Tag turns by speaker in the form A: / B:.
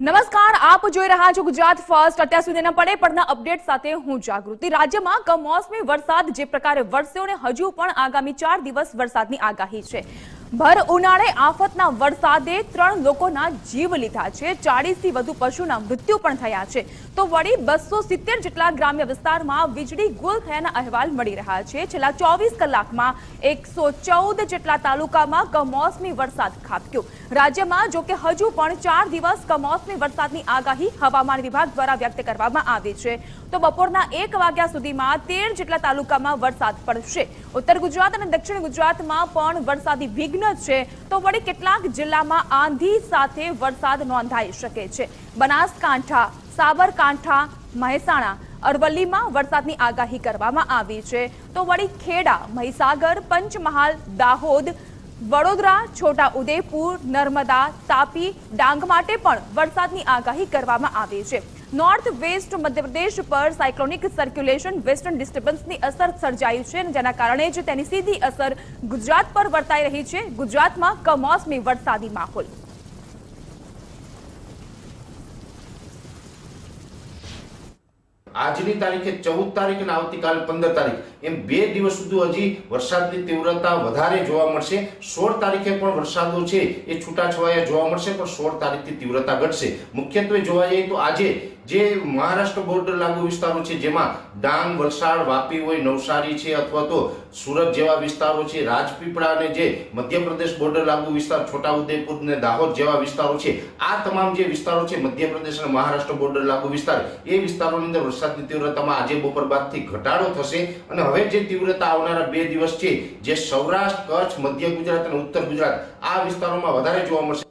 A: નમસ્કાર, આપ જોઈ રહ્યા છો ગુજરાત ફર્સ્ટ. અત્યાર સુધીના પડે પડના અપડેટ સાથે હું જાગૃતિ. રાજ્યમાં કમોસમી વરસાદ, જે પ્રકારે વરસ્યો અને હજુ પણ આગામી ચાર દિવસ વરસાદની આગાહી છે. ભર ઉનાળે આફતના વરસાદે ત્રણ લોકોના જીવ લીધા છે. ચાળીસથી વધુ પશુના મૃત્યુ પણ થયા છે. તો વળી બસો સિત્તેર જેટલા ગ્રામ્ય વિસ્તારમાં વીજળી ગુલ થયાના અહેવાલ મળી રહ્યા છે. છેલ્લા ચોવીસ કલાકમાં એકસો ચૌદ જેટલા તાલુકામાં કમોસમી વરસાદ ખાબક્યો. રાજ્યમાં જોકે હજુ પણ ચાર દિવસ કમોસમી વરસાદની આગાહી હવામાન વિભાગ દ્વારા વ્યક્ત કરવામાં આવી છે. તો બપોરના એક વાગ્યા સુધીમાં તેર જેટલા તાલુકામાં વરસાદ પડશે. ઉત્તર ગુજરાત અને દક્ષિણ ગુજરાતમાં પણ વરસાદી વિઘ્ન છે, તો વળી કેટલાક જિલ્લામાં આંધી સાથે વરસાદ નોંધાઈ શકે છે. બનાસકાંઠા, સાબરકાંઠા, મહેસાણા, અરવલ્લીમાં વરસાદની આગાહી કરવામાં આવી છે. તો વળી ખેડા, મહીસાગર, પંચમહાલ, દાહોદ વડોદરા, છોટા ઉદેપુર, નર્મદા, તાપી, ડાંગ માટે પણ વરસાદની આગાહી કરવામાં આવી છે. નોર્થ વેસ્ટ મધ્યપ્રદેશ પર સાયક્લોનિક સર્ક્યુલેશન વેસ્ટર્ન ડિસ્ટર્બન્સની અસર સર્જાઈ છે જેના કારણે જ તેની સીધી અસર ગુજરાત પર વર્તાઈ રહી છે. ગુજરાતમાં કમોસમી વરસાદી માહોલ.
B: આજની તારીખે ચૌદ તારીખ અને આવતીકાલે પંદર તારીખ. એમ બે દિવસ સુધી હજી વરસાદની તીવ્રતા વધારે જોવા મળશે. સોળ તારીખે પણ વરસાદો છે એ છૂટાછવાયા જોવા મળશે, પણ સોળ તારીખથી તીવ્રતા ઘટશે. મુખ્યત્વે જોવા જઈએ તો આજે જે મહારાષ્ટ્ર બોર્ડર લાગુ વિસ્તારો છે, જેમાં ડાંગ, વલસાડ, વાપી હોય, નવસારી છે અથવા તો સુરત જેવા વિસ્તારો છે, રાજપીપળા અને જે મધ્યપ્રદેશ બોર્ડર લાગુ વિસ્તાર, છોટાઉદેપુર અને દાહોદ જેવા વિસ્તારો છે, આ તમામ જે વિસ્તારો છે, મધ્યપ્રદેશ અને મહારાષ્ટ્ર બોર્ડર લાગુ વિસ્તાર, એ વિસ્તારોની અંદર વરસાદની તીવ્રતામાં આજે બપોર બાદથી ઘટાડો થશે અને હવે જે તીવ્રતા આવનારા બે દિવસ છે, જે સૌરાષ્ટ્ર, કચ્છ, મધ્ય ગુજરાત અને ઉત્તર ગુજરાત, આ વિસ્તારોમાં વધારે જોવા મળશે.